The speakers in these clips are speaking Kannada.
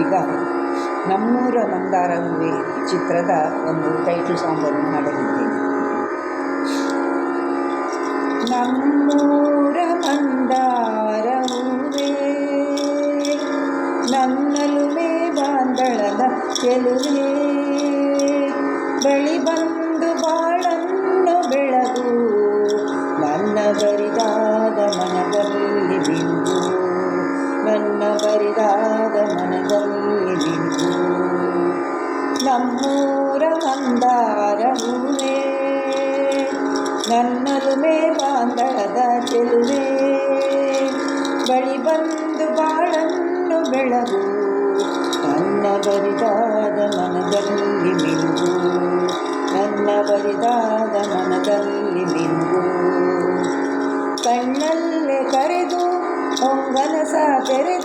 ಈಗ ನಮ್ಮೂರ ಮಂದಾರ ಚಿತ್ರದ ಒಂದು ಟೈಟಲ್ ಸಾಂಗನ್ನು ಹಾಡಲಿದ್ದೇನೆ. ನಮ್ಮೂರ ಮಂದಾರ ಹೂವೆ ನನ್ನಲುಮೆ ಬಾಂದಳದ ಚೆಲುವೆ ಬಳಿ ಬಂದು ನನ್ನಲುಮೆ ಬಾಂಧದ ಚೆಲುವೆ. ಬಳಿ ಬಂದು ಬಾಳನ್ನು ಬೆಳಗು. ನನ್ನ ಬರಿದಾದ ಮನದಲ್ಲಿ ಮಿಂಗು ನನ್ನ ಬರಿದಾದ ಮನದಲ್ಲಿ ಮಿಂಗು ಕಣ್ಣಲ್ಲೇ ಕರೆದು, ಹೊಂಗನಸ ತೆರೆದು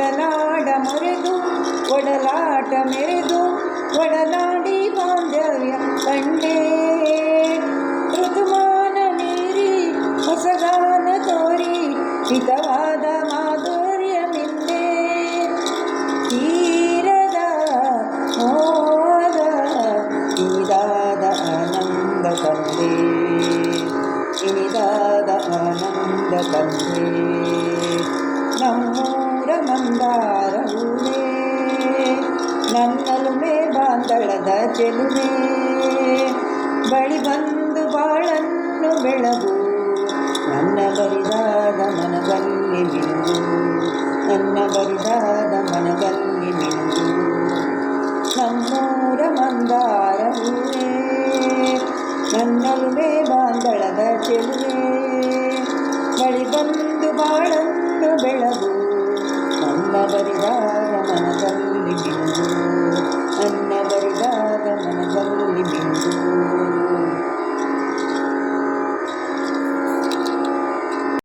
ಒಡನಾಡ ಮರೆದು, ಒಡಲಾಟ ಮೆರೆದು, ಒಡಲಾಡಿ ಬಾಂಧವ್ಯ ಕಂಡೇ. ಋತುಮಾನ ಮೀರಿ, ಹೊಸಗಾನ ತೋರಿ, ಹಿತವಾದ ಮಾಧುರ್ಯ ಮಿಂದೆ ತೀರದ ಮೋದ ಇನಿದಾದ ಆನಂದ ತಂದೆ. ಇನಿದಾದ ಆನಂದ ತಂದೆ. ನಮ್ಮೂರ ಮಂದಾರ ನನ್ನಲು ನನ್ನಲುಮೆ ಬಾಂದಳದ ಚೆಲುವೆ ಬಳಿ ಬಂದು ಬಾಳನ್ನು ಬೆಳಗು, ನನ್ನ ಬರಿದಾದ ಮನದಲ್ಲಿ ಮಿಂಗು ನನ್ನ ಬರಿದಾದ ಮನದಲ್ಲಿ ಮಿಂಗು ಎಲ್ಲ ಬರಿದಾರ ಮನದಲ್ಲಿ ಬಿಂದು